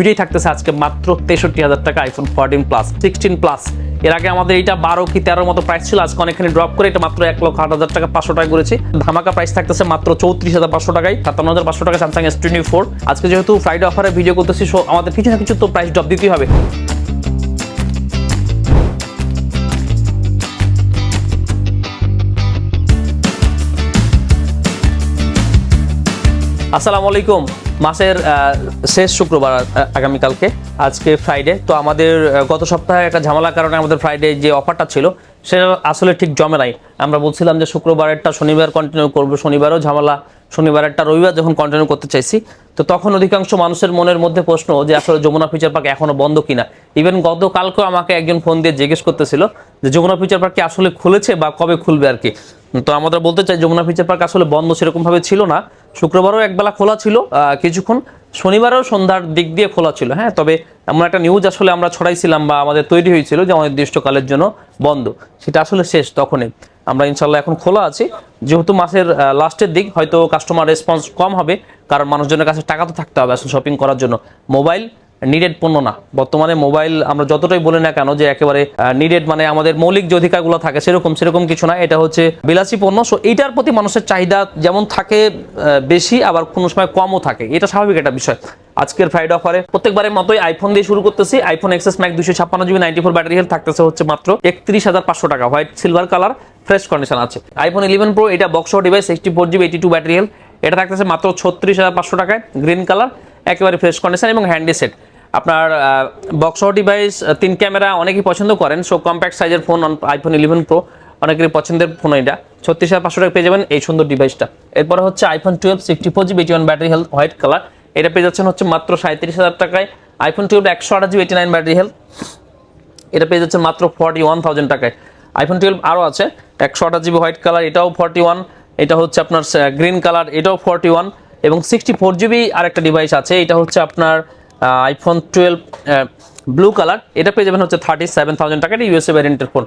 দুইটাই থাকতেছে আজকে মাত্র তেষট্টি হাজার টাকা iPhone fourteen plus sixteen plus এর আগে আমাদের এটা বারো কি তেরোর মতো প্রাইস ছিল, আজকে অনেকখানি ড্রপ করে এটা মাত্র এক লক্ষ আট হাজার টাকা, পাঁচশো টাকা করেছে। ধামাকা প্রাইস থাকতেছে মাত্র চৌত্রিশ হাজার পাঁচশো টাকায়, সাতান্ন হাজার পাঁচশো টাকা স্যামসাং এস টোয়েন্টি ফোর আজকে যেহেতু ফ্রাইডে অফারে ভিডিও করতেছি সো আমাদের কিছু না কিছু তো প্রাইস ড্রপ দিতেই হবে। আসসালামু আলাইকুম। মাসের শেষ শুক্রবার আগামীকালকে, আজকে ফ্রাইডে তো আমাদের গত সপ্তাহে একটা ঝামেলার কারণে আমাদের ফ্রাইডে যে অফারটা ছিল, সেটা আসলে ঠিক জমে নাই। আমরা বলছিলাম যে শুক্রবারেরটা শনিবার কন্টিনিউ করব, শনিবারও ঝামেলা, শনিবারেরটা রবিবার যখন কন্টিনিউ করতে চাইছি, তো তখন অধিকাংশ মানুষের মনের মধ্যে প্রশ্ন যে আসলে যমুনা ফিচার পার্ক এখনও বন্ধ কিনা। ইভেন গতকালকেও আমাকে একজন ফোন দিয়ে জিজ্ঞেস করতেছিল যে যমুনা ফিচার পার্ক কি আসলে খুলেছে বা কবে খুলবে আর কি। তো আমরা বলতে চাই যমুনা ফিচার পার্ক আসলে বন্ধ সেরকমভাবে ছিল না শুক্রবারও একবেলা খোলা ছিল কিছুক্ষণ। শনিবারও সন্ধ্যার দিক দিয়ে খোলা ছিল হ্যাঁ? তবে এমন একটা নিউজ আসলে আমরা ছড়াইছিলাম বা আমাদের তৈরি হয়েছিল যে অনির্দিষ্টকালের জন্য বন্ধ। সেটা আসলে শেষ তখনই। আমরা ইনশাল্লাহ এখন খোলা আছি। যেহেতু মাসের লাস্টের দিক, হয়তো কাস্টমার রেসপন্স কম হবে, কারণ মানুষজনের কাছে টাকা তো থাকতে হবে আসলে শপিং করার জন্য। মোবাইল নিডেড পণ্য না। বর্তমানে মোবাইল আমরা যতটাই বলি না কেন যে একেবারে নিডেড মানে আমাদের মৌলিক যে অধিকারগুলো থাকে সেরকম সেরকম কিছু না। এটা হচ্ছে বিলাসী পণ্য। সো এইটার প্রতি মানুষের চাহিদা যেমন থাকে বেশি, আবার কোনো সময় কমও থাকে। এটা স্বাভাবিক একটা বিষয়। আজকের ফ্রাইডে অফারে প্রত্যেকবারের মতোই আইফোন দিয়ে শুরু করতেছি। আইফোন এক্সএস ম্যাক দুশো ছাপ্পান্ন GB ninety four battery health থাকতেছে হচ্ছে মাত্র একত্রিশ হাজার পাঁচশো টাকা। White silver colour fresh condition আছে। আইফোন ইলেভেন প্রো এটা box device sixty four GB eighty two battery health এটা থাকতেছে মাত্র ছত্রিশ হাজার পাঁচশো টাকায়। গ্রিন কালার একেবারে ফ্রেশ কন্ডিশন এবং হ্যান্ডি সেট আপনার বক্স ডিভাইস তিন ক্যামেরা অনেকেই পছন্দ করেন। সো কম্প্যাক্ট সাইজের ফোন আইফোন ইলেভেন প্রো অনেকেরই পছন্দের ফোন এটা। ছত্রিশ হাজার পাঁচশো টাকা পেয়ে যাবেন এই সুন্দর ডিভাইসটা এরপরে হচ্ছে iPhone twelve sixty four GB one battery health white colour এটা পেয়ে যাচ্ছেন হচ্ছে মাত্র সাঁত্রিশ হাজার টাকায়। আইফোন টুয়েলভ একশো আঠাশ GB eighty nine battery health এটা পেয়ে যাচ্ছে মাত্র ফর্টি ওয়ান থাউজেন্ড টাকায়। আইফোন টুয়েলভ আরও আছে, একশো আঠাশ জিবি হোয়াইট কালার এটাও ফর্টি ওয়ান এটা হচ্ছে আপনার গ্রিন কালার এটাও ফর্টি ওয়ান এবং সিক্সটি ফোর জিবি আরেকটা ডিভাইস আছে, এটা হচ্ছে আপনার আইফোন টুয়েলভ ব্লু কালার এটা পেয়ে যাবেন হচ্ছে থার্টি সেভেন থাউজেন্ড টাকা এটা ইউএসএ ভ্যারিয়েন্টের ফোন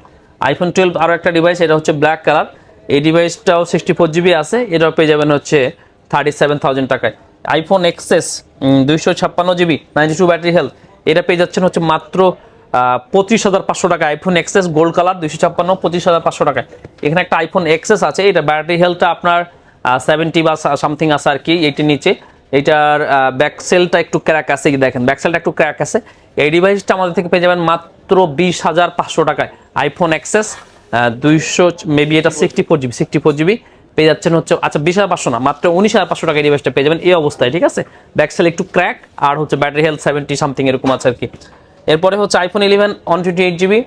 আইফোন টুয়েলভ আরও একটা ডিভাইস এটা হচ্ছে ব্ল্যাক কালার এই ডিভাইসটাও সিক্সটি ফোর জিবি আছে, এটাও পেয়ে যাবেন হচ্ছে থার্টি সেভেন থাউজেন্ড টাকায়। আইফোন এক্সেস দুইশো ছাপ্পান্ন GB ninety two battery health এটা পেয়ে যাচ্ছেন হচ্ছে মাত্র পঁচিশ হাজার পাঁচশো টাকা। আইফোন এক্সেস গোল্ড কালার দুইশো ছাপ্পান্ন, পঁচিশ হাজার পাঁচশো টাকায়। এখানে একটা আইফোন এক্সেস আছে, এটা ব্যাটারি হেলথটা আপনার সেভেন্টি বা সামথিং আছে আর কি, এইটির নিচে। এটার ব্যাকসেলটা একটু ক্র্যাক আছে দেখেন ব্যাকসেলটা একটু ক্র্যাক আছে। এই ডিভাইসটা আমাদের থেকে পেয়ে যাবেন মাত্র বিশ হাজার পাঁচশো টাকায়। আইফোন এক্সেস দুইশো মেবি এটা sixty four GB sixty four GB পেয়ে যাচ্ছেন হচ্ছে আচ্ছা বিশ হাজার পাঁচশো না, মাত্র উনিশ হাজার পাঁচশো টাকা ডিভাইসটা পেয়ে যাবেন। এই অবস্থায়, ঠিক আছে? ব্যাকসেল একটু ক্র্যাক আর হচ্ছে ব্যাটারি হেলথ সেভেন্টি সামথিং এরকম আছে আর কি। এরপরে হচ্ছে iPhone eleven one twenty eight GB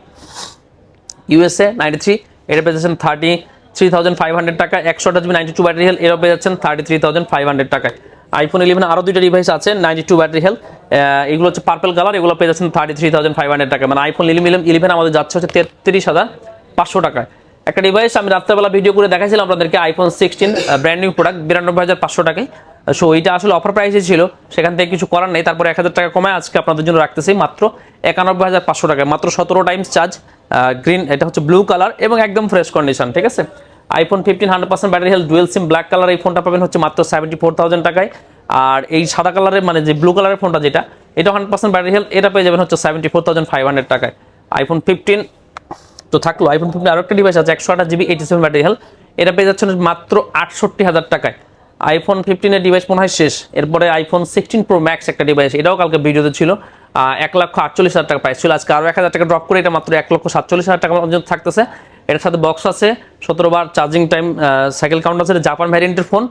USA ninety three এটা পেয়ে যাচ্ছেন thirty three thousand five hundred টাকা, একশো GB ninety two battery health এরও পেয়ে যাচ্ছেন thirty three thousand five hundred টাকায়। আইফোন ইলেভেন আরও দুইটা ডিভাইস আছে নাইনটি টু ব্যাটারি হেল এগুলো হচ্ছে পার্পল কালার এগুলো পেয়ে যাচ্ছেন thirty three thousand five hundred টাকা মানে আইফোন ইলেভেন ইলেভেন আমাদের যাচ্ছে হচ্ছে তেত্রিশ হাজার পাঁচশো টাকায়। একটা ডিভাইস আমি রাত্রেবেলা ভিডিও করে দেখাইছিলাম আপনাদেরকে iPhone sixteen brand new product বিরানব্বই হাজার পাঁচশো টাকায়। সো এইটা আসলে অফার প্রাইসে ছিল, সেখান থেকে কিছু করার নেই। তারপরে এক হাজার টাকা কমে আজকে আপনাদের জন্য রাখতেছি মাত্র একানব্বই হাজার পাঁচশো টাকায়, মাত্র সতেরো টাইমস চার্জ গ্রিন এটা হচ্ছে ব্লু কালার এবং একদম ফ্রেশ কন্ডিশন ঠিক আছে? IPhone fifteen hundred percent battery health dual SIM black colour এই ফোনটা পাবেন হচ্ছে মাত্র সেভেন্টি ফোর থাউজেন্ড টাকায়। আর এই সাদা কালারের মানে যে ব্লু কালারের ফোনটা যেটা, এটা হান্ড্রেড পার্সেন্ট ব্যাটারি হেলথ এটা পেয়ে যাবেন হচ্ছে seventy four thousand five hundred টাকায়। আইফোন ফিফটিন তো থাকল আইফোন ফিফটিন আরও একটা ডিভাইস আছে, একশো আঠাশ GB eighty seven battery health এটা পেয়ে যাচ্ছেন মাত্র আটষট্টি হাজার টাকায়। আইফোন ফিফটিনের ডিভাইস মনে হয় শেষ। এরপরে আইফোন সিক্সটিন প্রো ম্যাক্স একটা ডিভাইস এটাও কালকে ভিডিওতে ছিল। এক লক্ষ আটচল্লিশ হাজার টাকা প্রাইস ছিল। আজকে আরও এক হাজার টাকা ড্রপ করে এটা মাত্র এক লক্ষ সাতচল্লিশ হাজার টাকা পর্যন্ত থাকতেছে। এটার সাথে বক্স আছে, সতেরো বার চার্জিং টাইম সাইকেল কাউন্ট আছে জাপান ভ্যারিয়েন্টের ফোন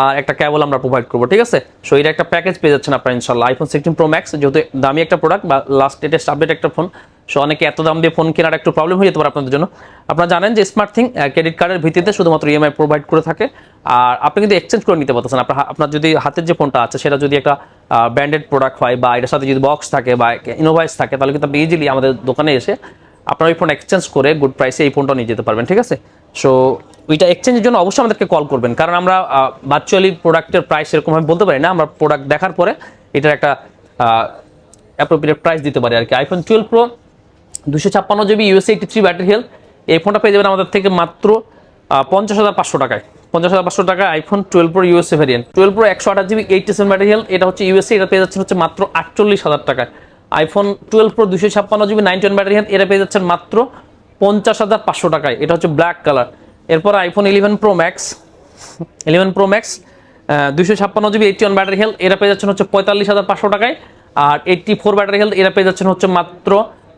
আর একটা কেবল আমরা প্রোভাইড করব, ঠিক আছে? সো এটা একটা প্যাকেজ পেয়ে যাচ্ছেন আপনার ইনশাল্লাহ আইফোন সিক্সটিন প্রো ম্যাক্স যেহেতু দামি একটা প্রোডাক্ট বা লাস্ট লেটেস্ট আপডেট একটা ফোন সো অনেকে এত দাম দিয়ে ফোন কেনার একটু প্রবলেম হয়ে যেতে পারে আপনাদের জন্য। আপনারা জানেন যে স্মার্ট থিং ক্রেডিট কার্ডের ভিত্তিতে শুধুমাত্র ইএমআই প্রোভাইড করে থাকে। আর আপনি কিন্তু এক্সচেঞ্জ করে নিতে পারতেছেন। আপনার আপনার যদি হাতের যে ফোনটা আছে, সেটা যদি একটা ব্র্যান্ডেড প্রোডাক্ট হয় বা এটার সাথে যদি বক্স থাকে বা ইনোভাইস থাকে, তাহলে কিন্তু আপনি ইজিলি আমাদের দোকানে এসে আপনার ওই ফোন এক্সচেঞ্জ করে গুড প্রাইসে এই ফোনটা নিয়ে যেতে পারবেন, ঠিক আছে? সো ওইটা এক্সচেঞ্জের জন্য অবশ্যই আমাদেরকে কল করবেন। কারণ আমরা ভার্চুয়ালি প্রোডাক্টের প্রাইস এরকমভাবে বলতে পারি না। আমরা প্রোডাক্ট দেখার পরে এটার একটা অ্যাপ্রোপ্রিয়েট প্রাইস দিতে পারি আর কি। আইফোন টুয়েলভ প্রো দুশো ছাপ্পান্ন GB US eighty three battery health এই ফোনটা পেয়ে যাবেন আমাদের থেকে মাত্র পঞ্চাশ হাজার পাঁচশো টাকায়। পঞ্চাশ হাজার পাঁচশো টাকা iPhone twelve pro USA variant twelve pro একশো আঠাশ জিবি এইট সেভেন ম্যাটেরিয়াল এটা হচ্ছে ইউএসএ এটা পেয়ে যাচ্ছেন হচ্ছে মাত্র আটচল্লিশ হাজার টাকায়। আইফোন টুয়েলভ প্রো দুশো ছাপ্পান্ন GB ninety one battery health এটা পেয়ে যাচ্ছেন মাত্র পঞ্চাশ হাজার পাঁচশো টাকায়। এটা হচ্ছে ব্ল্যাক কালার এরপর iPhone eleven pro max eleven pro max দুশো ছাপ্পান্ন GB eighty one battery health এটা পেয়ে যাচ্ছেন হচ্ছে পঁয়তাল্লিশ হাজার পাঁচশো টাকায়। আর এইটটি ফোর ব্যাটারি হেলথ এটা পেয়ে যাচ্ছেন হচ্ছে মাত্র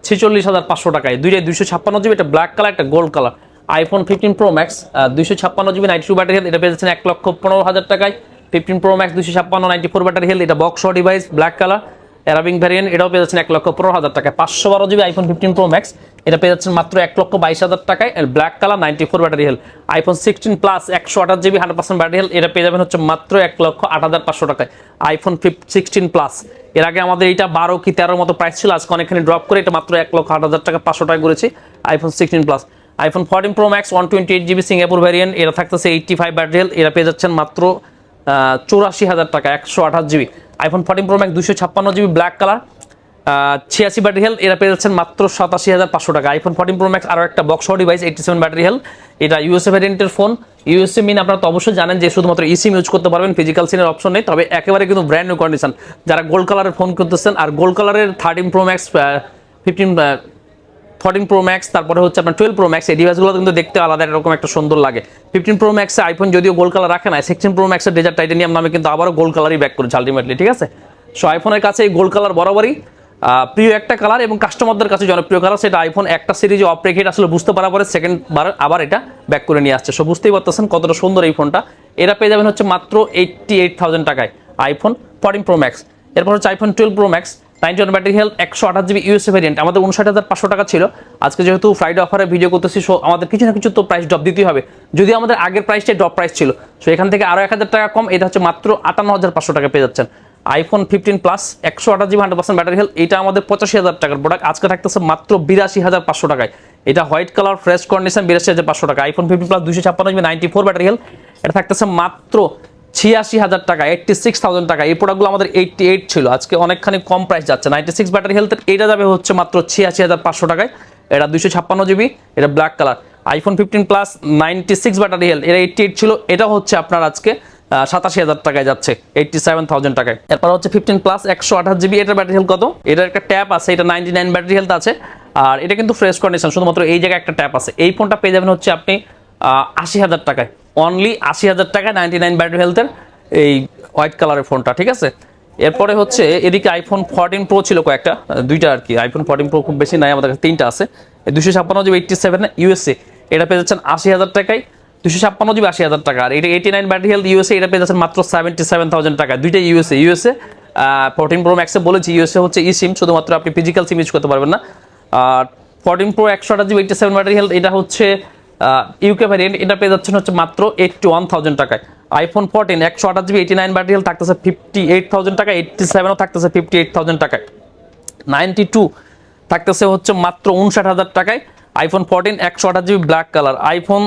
ছেচল্লিশ হাজার পাঁচশো টাকায়। দুইটাই দুইশো ছাপ্পান্ন জিবি এটা ব্ল্যাক কালার একটা gold colour iPhone fifteen pro max দুইশো ছাপ্পান্ন জিবি নাইনটি টু ব্যাটারি এটা পেয়েছেন এক লক্ষ পনেরো হাজার টাকায়। ফিফটিন প্রো ম্যাক্স দুশো ছাপ্পান্ন নাইনটি ফোর ব্যাটারি হেল এটা বক্স ডিভাইস ব্ল্যাক কালার অ্যারাবিং ভ্যারিয়েন্ট এটাও পেয়ে যাচ্ছেন এক লক্ষ পনেরো হাজার টাকায়। পাঁচশো বারো GB iPhone fifteen pro max এটা পেয়ে যাচ্ছেন মাত্র এক লক্ষ বাইশ হাজার টাকায়। Black colour ninety four battery health iPhone sixteen plus একশো আঠাশ GB hundred percent battery health এটা পেয়ে যাবেন হচ্ছে মাত্র এক লক্ষ আট হাজার পাঁচশো টাকায়। আইফোন ফিফ সিক্সটিন প্লাস এর আগে আমাদের এটা বারো কি তেরোর মতো প্রাইস ছিল, আজকে অনেকখানি ড্রপ করে এটা মাত্র এক লক্ষ আট হাজার টাকা, পাঁচশো টাকা করেছি iPhone sixteen plus iPhone fourteen pro max one twenty eight GB Singapore variant এটা থাকতেছে এইটটি ফাইভ ব্যাটারি হেল এটা পেয়ে যাচ্ছেন মাত্র চৌরাশি হাজার টাকা, একশো আঠাশ GB. IPhone fourteen pro max দুশো ছাপ্পান্ন জিবি ব্ল্যাক কালার ছিয়াশি ব্যাটারি হেল এরা পেয়ে যাচ্ছেন মাত্র সাতাশি হাজার পাঁচশো টাকা। আইফোন ফোরটিন প্রো ম্যাক্স আরও একটা box device eighty seven battery health এটা ইউএসএ ভ্যারিয়েন্টের ফোন ইউএসএ মিন আপনারা তো অবশ্যই জানেন যে শুধুমাত্র ইসিম ইউজ করতে পারবেন ফিজিক্যাল সিনের অপশন নেই। তবে একেবারে কিন্তু ব্র্যান্ড নিউ কন্ডিশন যারা গোল্ড কালারের ফোন করতেছেন আর গোল্ড কালারের thirteen pro max fifteen fourteen pro max তারপরে হচ্ছে আপনার টুয়েলভ প্রো ম্যাক্স এই ডিভাইসগুলো কিন্তু দেখতে আলাদা, এরকম একটা সুন্দর লাগে। ফিফটিন প্রো ম্যাক্সে আইফোন যদিও গোল্ড কালার রাখে না সিক্সটিন প্রো ম্যাক্সের ডেজার টাইটেনিয়াম নামে কিন্তু আবারও গোল্ড কালারই ব্যাক করেছে আলটিমেটলি ঠিক আছে? সো আইফোনের কাছে এই গোল্ড কালার বরাবরই প্রিয় একটা কালার এবং কাস্টমারদের কাছে জনপ্রিয় কালার সেটা আইফোন একটা সিরিজে অফ রেখে আসলে বুঝতে পারা পরে সেকেন্ড বার আবার এটা ব্যাক করে নিয়ে আসছে। সো বুঝতেই পারতেছেন কতটা সুন্দর এই ফোনটা এরা পেয়ে যাবেন হচ্ছে মাত্র এইটটি এইট থাউজেন্ড টাকায় আইফোন ফোরটিন প্রো ম্যাক্স এরপর হচ্ছে iPhone twelve pro max ninety one battery health একশো আঠাশ জিবি ইউএসএ ভ্যারিয়েন্ট আমাদের উনষাট হাজার পাঁচশো টাকা ছিল। আজকে যেহেতু ফ্রাইডে অফারে ভিডিও করতেছি সো আমাদের কিছু না কিছু তো প্রাইস ড্রপ দিতেই হবে। যদি আমাদের আগের প্রাইসটাই ড্রপ প্রাইস ছিল। সো এখান থেকে আরও এক হাজার টাকা কম, এটা হচ্ছে মাত্র আটান্ন হাজার পাঁচশো টাকা পেয়ে যাচ্ছেন। আইফোন ফিফটিন প্লাস একশো আঠাশ GB hundred percent battery health এটা আমাদের পঁচাশি হাজার টাকার প্রোডাক্ট আজকে থাকতেছে মাত্র বিরাশি হাজার পাঁচশো টাকায়। এটা হোয়াইট কালার ফ্রেশ কন্ডিশন বিরাশি হাজার পাঁচশো টাকা। আইফোন ফিফটিন প্লাস দুশো ছাপ্পান্ন GB ninety four battery health এটা থাকতেছে মাত্র ছিয়াশি হাজার টাকা এইটটি সিক্স থাউজেন্ড টাকা। এই প্রোডাক্টগুলো আমাদের এইটটি এইট ছিল। আজকে অনেকখানি কম প্রাইস যাচ্ছে। নাইনটি সিক্স ব্যাটারি হেলথের এটা যাবে হচ্ছে মাত্র ছিয়াশি হাজার পাঁচশো টাকায়। এটা দুশো ছাপ্পান্ন জিবি এটা black colour iPhone fifteen plus ninety six battery health এটা এইটটি এইট ছিল। এটা হচ্ছে আপনার আজকে সাতাশি হাজার টাকায় যাচ্ছে এইটটি সেভেন থাউজেন্ড টাকায়। এরপর হচ্ছে ফিফটিন প্লাস একশো আঠাশ জিবি এটার ব্যাটারি হেলথ কত? এটার একটা ট্যাপ আছে, এটা নাইনটি নাইন ব্যাটারি হেলথ আছে। আর এটা কিন্তু ফ্রেশ কন্ডিশন শুধুমাত্র এই জায়গায় একটা ট্যাপ আছে। এই ফোনটা পেয়ে যাবেন হচ্ছে আপনি আশি হাজার টাকায়। অনলি আশি হাজার টাকা নাইনটি নাইন ব্যাটারি হেলথের এই হোয়াইট কালারের ফোনটা ঠিক আছে? এরপরে হচ্ছে এদিকে আইফোন ফোরটিন প্রো ছিল কয়েকটা, দুইটা আর কি। আইফোন ফোরটিন প্রো খুব বেশি নাই, আমাদের কাছে তিনটা আছে। দুশো ছাপ্পান্ন জিবি এইটটি সেভেন ইউএসএ এটা পেয়ে যাচ্ছেন আশি হাজার টাকায়। দুশো ছাপ্পান্ন জিবি আশি হাজার টাকা। আর এটা eighty nine battery health USA এটা পেয়ে যাচ্ছেন মাত্র সেভেন্টি সেভেন থাউজেন্ড টাকা দুইটা ইউএসএ ইউএসএ ফোরটিন প্রো ম্যাক্সে বলেছি ইউএসএ হচ্ছে ই সিম শুধুমাত্র আপনি ফিজিক্যাল সিম ইউজ করতে পারবেন না। আর ফোরটিন প্রো একশো আঠাশ GB eighty seven battery health এটা হচ্ছে ইউকে ভ্যারিয়েন্ট এটা পেয়ে যাচ্ছেন হচ্ছে মাত্র এইটটি ওয়ান থাউজেন্ড টাকায়। আইফোন ফোরটিন একশো আঠাশ GB eighty nine battery health থাকতেছে ফিফটি এইট থাউজেন্ড টাকা এইটটি সেভেনও থাকতেছে ফিফটি এইট থাউজেন্ড টাকায়। নাইনটি টু থাকতেছে হচ্ছে মাত্র উনষাট হাজার টাকায়। আইফোন ফোরটিন একশো আঠাশ জিবি ব্ল্যাক কালার আইফোন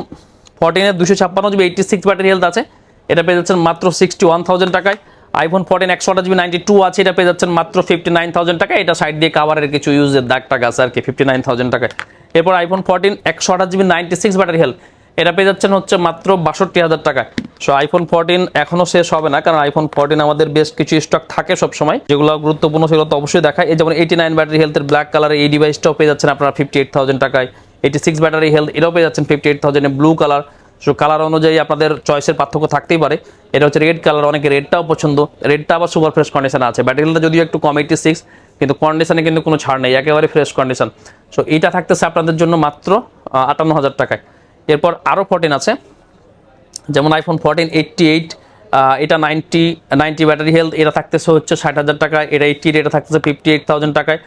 ফোরটিনের দুশো ছাপ্পান্ন জিবি এইটটি সিক্স ব্যাটারি আছে। এটা পেয়ে যাচ্ছেন মাত্র সিক্সটি ওয়ান থাউজেন্ড টাকায়। আইফোন ফোরটিন একশো আঠাশ জিবি নাইনটি টু আছে। এটা পেয়ে যাচ্ছেন মাত্র ফিফটি নাইন থাউজেন্ড টাকা এটা সাইড দিয়ে কাভারের কিছু ইউজের দাগ টাকা আছে আর কি ফিফটি নাইন থাউজেন্ড টাকায়। এরপর আইফোন ফোরটিন একশো আঠাশ GB ninety six battery health এটা পেয়ে যাচ্ছেন হচ্ছে মাত্র বাষট্টি হাজার টাকায়। সো আইফোন ফোরটিন এখনও শেষ হবে না, কারণ আইফোন ফোরটিন আমাদের বেশ কিছু স্টক থাকে সবসময়। যেগুলো গুরুত্বপূর্ণ সেগুলো তো অবশ্যই দেখায়। এই যেমন এইটি নাইন ব্যাটারি হেলথের ব্ল্যাক কালার এই ডিভাইসটাও পেয়ে যাচ্ছেন আপনারা ফিফটি এইট থাউজেন্ড টাকায়। এইটি সিক্স ব্যাটারি হেলথ এটাও পেয়ে যাচ্ছেন ফিফটি এইট থাউজেন্ডে ব্লু কালার সো কালার অনুযায়ী আপনাদের চয়েসের পার্থক্য থাকতেই পারে। এটা হচ্ছে রেড কালার অনেকে রেডটাও পছন্দ। রেডটা আবার সুপার ফ্রেশ কন্ডিশন আছে। ব্যাটারিটা যদিও একটু কম এইটি সিক্স কিন্তু কন্ডিশনে কিন্তু কোনো ছাড় নেই। একেবারে ফ্রেশ কন্ডিশন সো এইটা থাকতেছে আপনাদের জন্য মাত্র আটান্ন হাজার টাকায়। এরপর আরও ফোরটিন আছে। যেমন আইফোন ফোরটিন এইটটি এইট এটা নাইনটি নাইনটি ব্যাটারি হেলথ এটা থাকতেছে হচ্ছে ষাট হাজার টাকা এটা এইটটি এটা থাকতেছে ফিফটি এইট থাউজেন্ড টাকায়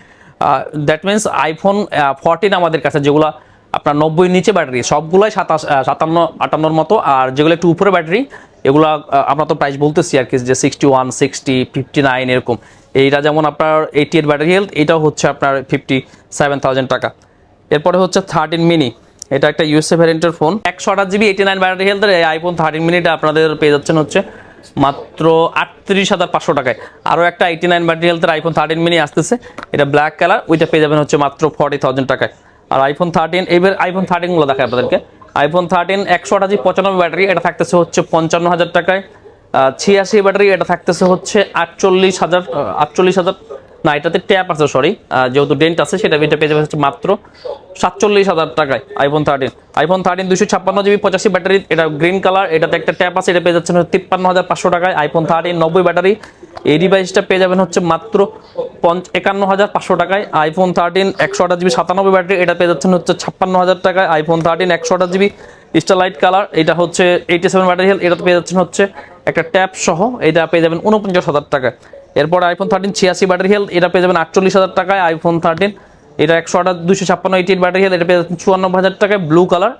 দ্যাট মিনস আইফোন ফোরটিন আমাদের কাছে যেগুলো আপনার নব্বই নিচে ব্যাটারি, সবগুলোই সাতাশ সাতান্ন, আটান্নর মতো, আর যেগুলো একটু উপরে ব্যাটারি, এগুলো আমরা তো প্রাইস বলতেছি আর কি, যে sixty one sixty fifty nine এরকম। এইটা যেমন আপনার এইটি এইট ব্যাটারি হেলথ এটাও হচ্ছে আপনার ফিফটি সেভেন থাউজেন্ড টাকা। এরপরে হচ্ছে থার্টিন মিনি এটা একটা ইউএসএ ভ্যারিয়েন্টের ফোন একশো আঠাশ জিবি এইটি নাইন ব্যাটারি হেলথের এই আইফোন থার্টিন মিনিটা আপনাদের পেয়ে যাচ্ছেন হচ্ছে মাত্র আটত্রিশ হাজার পাঁচশো টাকায়। আরও একটা এইটি নাইন ব্যাটারি হেলথের আইফোন থার্টিন মিনি আসতেছে, এটা ব্ল্যাক কালার ওইটা পেয়ে যাবেন হচ্ছে মাত্র ফর্টি থাউজেন্ড টাকায়। আর আইফোন থার্টিন এবার আইফোন থার্টিনগুলো দেখায় আপনাদেরকে। আইফোন থার্টিন একশো আঠাশি, পঁচানব্বই ব্যাটারি, এটা থাকতেছে হচ্ছে পঞ্চান্ন হাজার টাকায়। ছিয়াশি ব্যাটারি, এটা থাকতেছে হচ্ছে আটচল্লিশ হাজার আটচল্লিশ হাজার। না, এটাতে ট্যাপ আছে সরি যেহেতু ডেন্ট আছে, সেটা এটা পেয়ে যাবে মাত্র সাতচল্লিশ হাজার টাকায় আইফোন থার্টিন আইফোন থার্টিন দুশো ছাপ্পান্ন জিবি, পঁচাশি ব্যাটারি, এটা গ্রিন কালার এটাতে একটা ট্যাপ আছে, এটা পেয়ে যাচ্ছেন তিপ্পান্ন হাজার পাঁচশো টাকায়। আইফোন থার্টিন নব্বই ব্যাটারি এই ডিভাইসটা পেয়ে যাবেন হচ্ছে মাত্র পঞ্চ একান্ন হাজার পাঁচশো টাকায়। আইফোন থার্টিন একশো আঠাশ জিবি সাতানব্বই ব্যাটারি এটা পেয়ে যাচ্ছেন হচ্ছে ছাপ্পান্ন হাজার টাকায়। আইফোন থার্টিন একশো আঠাশ জিবি স্টারলাইট কালার এটা হচ্ছে এইটি সেভেন ব্যাটারি হেল এটা পেয়ে যাচ্ছেন হচ্ছে একটা ট্যাপ সহ, এটা পেয়ে যাবেন উনপঞ্চাশ হাজার টাকায়। এরপর আইফোন থার্টিন ছিয়াশি ব্যাটারি হেল এটা পেয়ে যাবেন আটচল্লিশ হাজার টাকায়। আইফোন থার্টিন এটা একশো আঠাশ দুশো ছাপ্পান্ন এইটি এইট ব্যাটারি হেল এটা পেয়ে যাচ্ছেন চুয়ান্ন হাজার টাকায় ব্লু কালার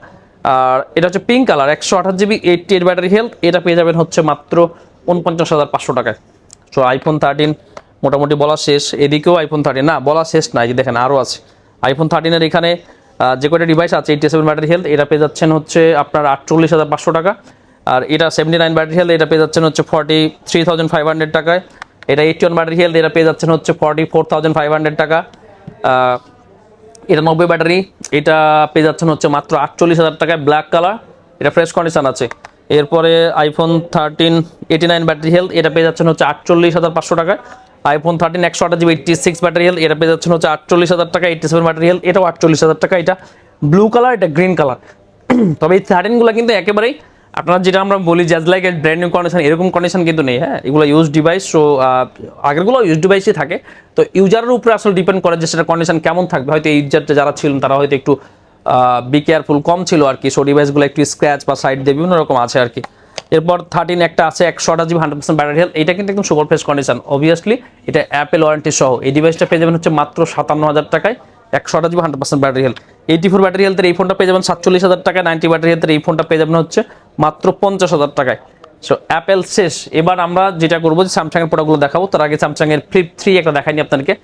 আর এটা হচ্ছে পিঙ্ক কালার একশো আঠাশ GB eighty eight battery health এটা পেয়ে যাবেন হচ্ছে মাত্র উনপঞ্চাশ হাজার পাঁচশো টাকায়। সো আইফোন থার্টিন মোটামুটি বলা শেষ। এদিকেও আইফোন থার্টিন না, বলা শেষ না যে দেখেন আরও আছে। আইফোন থার্টিনের এখানে যে কয়টা ডিভাইস আছে এইটি সেভেন ব্যাটারি হেলথ এটা পেয়ে যাচ্ছেন হচ্ছে আপনার আটচল্লিশ হাজার পাঁচশো টাকা। আর এটা সেভেন্টি নাইন ব্যাটারি হেলথ এটা পেয়ে যাচ্ছেন হচ্ছে forty three thousand five hundred টাকায়। এটা এইটি ওয়ান ব্যাটারি হেলথ এটা পেয়ে যাচ্ছেন হচ্ছে forty four thousand five hundred টাকা এটা নব্বই ব্যাটারি এটা পেয়ে যাচ্ছেন হচ্ছে মাত্র আটচল্লিশ হাজার টাকায় ব্ল্যাক কালার এটা ফ্রেশ কন্ডিশন আছে। এরপরে iPhone thirteen eighty nine battery health এটা পেয়ে যাচ্ছেন হচ্ছে আটচল্লিশ হাজার পাঁচশো টাকায়। আইফোন থার্টিন একশো আঠাশ GB eighty six battery health এটা পেয়ে যাচ্ছেন হচ্ছে আটচল্লিশ হাজার টাকা এইটটি সেভেন ব্যাটারি হেলথ এটাও আটচল্লিশ হাজার টাকা, এটা ব্লু কালার এটা গ্রিন কালার তবে এই থার্টিনগুলো কিন্তু একেবারেই, আপনারা যেটা আমরা বলি just like brand new condition এরকম কন্ডিশন কিন্তু নেই হ্যাঁ? এগুলো ইউজ ডিভাইস সো আগেরগুলো ইউজ ডিভাইসই থাকে। তো ইউজারের উপরে আসলে ডিপেন্ড করে যে সেটা কন্ডিশন কেমন থাকবে। হয়তো ইউজারটা যারা ছিলেন, তারা হয়তো একটু বি কেয়ারফুল কম ছিল আর কি। সো ডিভাইসগুলো একটু স্ক্র্যাচ বা সাইড দিয়ে বিভিন্ন রকম আছে আর কি। এরপর থার্টিন একটা আছে, একশো আঠাশ GB hundred percent battery health এটা কিন্তু একদম সুপার ফ্রেশ কন্ডিশন অবভিয়াসলি এটা অ্যাপেল ওয়ারেন্টি সহ। এই ডিভাইসটা পেয়ে যাবেন হচ্ছে মাত্র সাতান্ন হাজার টাকায়, একশো আঠাশ GB hundred percent battery health eighty four battery হেলথের এই ফোনটা পেয়ে যাবেন সাতচল্লিশ হাজার টাকায় নাইনটি ব্যাটারি হেলথের এই ফোনটা পেয়ে যাবেন হচ্ছে মাত্র পঞ্চাশ হাজার টাকায়। সো অ্যাপেল শেষ। এবার আমরা যেটা করব যে স্যামসাংয়ের প্রোডাক্টগুলো দেখাবো। তার আগে স্যামসাংয়ের ফ্লিপ থ্রি একটা দেখাইনি আপনাদেরকে।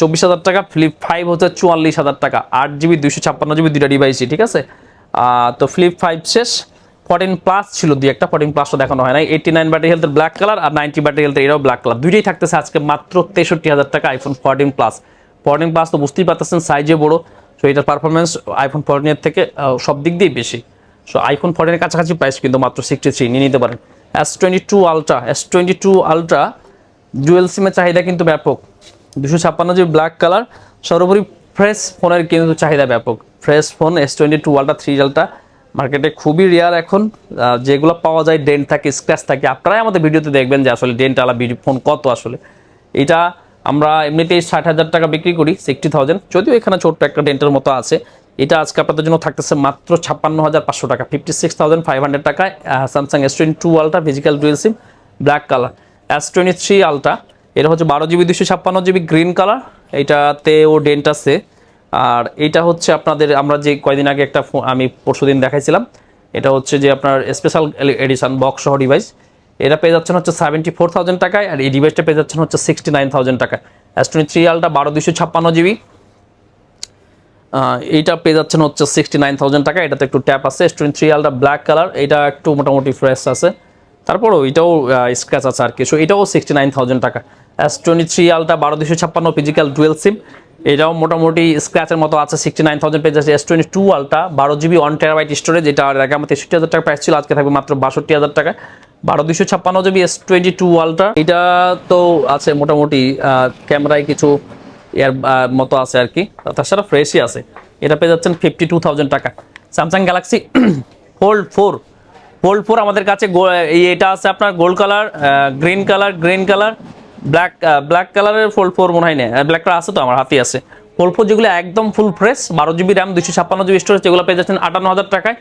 চব্বিশ হাজার টাকা ফ্লিপ ফাইভ হচ্ছে চুয়াল্লিশ হাজার টাকা, আট জিবি, দুইশো ছাপ্পান্ন জিবি, দুইটা ডিভাইসই ঠিক আছে? তো ফ্লিপ ফাইভ শেষ। ফোরটিন প্লাস ছিল দুই একটা ফোরটিন প্লাসও দেখানো হয় না এইটি নাইন ব্যাটারি হেলথের ব্ল্যাক কালার আর নাইনটি ব্যাটারি হেলথের এটাও ব্ল্যাক কালার দুইটাই থাকতেছে আজকে মাত্র তেষট্টি হাজার টাকা iPhone fourteen plus fourteen plus তো বুঝতেই পারতেছেন সাইজে বড়। সো এটার পারফরমেন্স আইফোন ফোরটিনের থেকে সব দিক দিয়েই বেশি। সো আইফোন ফোরটিনের কাছাকাছি প্রাইস কিন্তু মাত্র সিক্সটি থ্রি নিয়ে নিতে পারেন। S twenty two ultra S twenty two ultra dual সিমের চাহিদা কিন্তু ব্যাপক। দুশো ছাপ্পান্ন জিবি ব্ল্যাক কালার সর্বোপরি ফ্রেশ ফোনের কিন্তু চাহিদা ব্যাপক। Fresh phone S twenty two ultra three ultra মার্কেটে খুবই রেয়ার এখন। যেগুলো পাওয়া যায় ডেন্ট থাকে স্ক্র্যাচ থাকে। আপনারাই আমাদের ভিডিওতে দেখবেন যে আসলে ডেন্ট আলা ফোন কত আসলে। এটা আমরা এমনিতেই ষাট হাজার টাকা বিক্রি করি সিক্সটি থাউজেন্ড যদিও এখানে ছোট্ট একটা ডেন্টের মতো আছে। এটা আজকে আপনাদের জন্য থাকতেছে মাত্র ছাপ্পান্ন হাজার পাঁচশো টাকা fifty six thousand five hundred টাকায় Samsung S twenty two ultra physical dual SIM black colour S twenty three ultra এটা হচ্ছে বারো জিবি দুশো ছাপ্পান্ন জিবি গ্রিন কালার এইটাতে ও ডেন্ট আছে। আর এটা হচ্ছে আপনাদের, আমরা যে কয়দিন আগে একটা আমি পরশুদিন দেখাইছিলাম, এটা হচ্ছে যে আপনার স্পেশাল এডিশন বক্স সহ ডিভাইস এটা পেয়ে যাচ্ছেন হচ্ছে সেভেন্টি ফোর থাউজেন্ড টাকায়, আর এই ডিভাইসটা পেয়ে যাচ্ছেন হচ্ছে সিক্সটি নাইন থাউজেন্ড টাকায়। এস টোয়েন্টি থ্রি আলটা বারো দুশো ছাপ্পান্ন জিবি। এইটা পেয়ে যাচ্ছেন হচ্ছে সিক্সটি নাইন থাউজেন্ড টাকা এটাতে একটু ট্যাপ আছে। Twenty three ultra black colour এটা একটু মোটামুটি ফ্রেশ আছে। তারপরেও এটাও স্ক্র্যাচ আছে আর কি। সো এটাও সিক্সটি নাইন থাউজেন্ড টাকা। এস টোয়েন্টি থ্রি আলটা বারো দুশো ছাপ্পান্ন ফিজিক্যাল ডুয়েল সিম এটাও মোটামুটি স্ক্র্যাচের মতো আছে সিক্সটি নাইন থাউজেন্ড পেজ আছে। এস টোয়েন্টি টু আলটা বারো জিবি ওয়ান টেরাবাইট স্টোরেজ এটা আগে আমার তেষট্টি হাজার টাকা প্রাইস ছিল, আজকে থাকবে মাত্র বাষট্টি হাজার টাকা। বারো দুশো ছাপ্পান্ন জিবি এস টোয়েন্টি টু আলটা এটা তো আছে মোটামুটি ক্যামেরায় কিছু এর মতো আছে আর কি। তাছাড়া ফ্রেশই আছে। এটা পেয়ে যাচ্ছেন ফিফটি টু থাউজেন্ড টাকা। Samsung Galaxy Fold four Fold four আমাদের কাছে এটা আছে আপনার gold colour green colour green colour, black black কালারের ফোল্ড ফোর মনে হয় না। ব্ল্যাক কালার আছে তো, আমার হাতে আছে। ফোল্ড ফোর যেগুলো একদম ফুল ফ্রেশ বারো জিবি র্যাম দুশো ছাপ্পান্ন জিবি স্টোরেজ যেগুলো পেয়ে যাচ্ছেন আটান্ন হাজার টাকায়।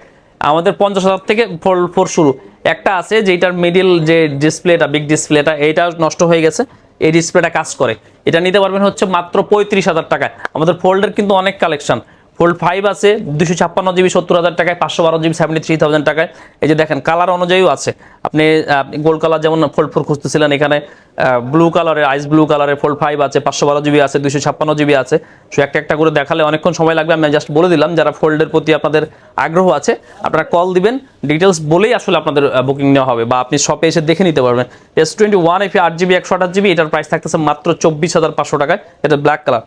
আমাদের পঞ্চাশ হাজার থেকে ফোল্ড ফোর শুরু। একটা আছে যেটার মিডিল যে ডিসপ্লেটা বিগ ডিসপ্লেটা এইটা নষ্ট হয়ে গেছে। এই ডিসপ্লেটা কাজ করে। এটা নিতে পারবেন হচ্ছে মাত্র পঁয়ত্রিশ হাজার টাকায়। আমাদের ফোল্ডের কিন্তু অনেক কালেকশন ফোল্ড ফাইভ আছে দুশো ছাপ্পান্ন জিবি, সত্তর হাজার টাকায়, পাঁচশো বারো জিবি সেভেন্টি থ্রি থাউজেন্ড টাকায়। এই যে দেখেন কালার অনুযায়ীও আছে। আপনি গোল্ড কালার যেমন ফোল্ড ফোর খুঁজতেছিলেন এখানে ব্লু কালারের আইস ব্লু কালারের ফোল্ড ফাইভ আছে, পাঁচশো বারো জিবি আছে দুশো ছাপ্পান্ন জিবি আছে। সো একটা একটা করে দেখালে অনেকক্ষণ সময় লাগবে। আমি জাস্ট বলে দিলাম, যারা ফোল্ডের প্রতি আপনাদের আগ্রহ আছে, আপনারা কল দিবেন। ডিটেলস বলেই আসলে আপনাদের বুকিং নেওয়া হবে বা আপনি শপে এসে দেখে নিতে পারবেন। এস টোয়েন্টি ওয়ান এফি আট জিবি একশো আঠাশ জিবি এটার প্রাইস থাকতেছে মাত্র চব্বিশ হাজার পাঁচশো টাকায়। এটা black colour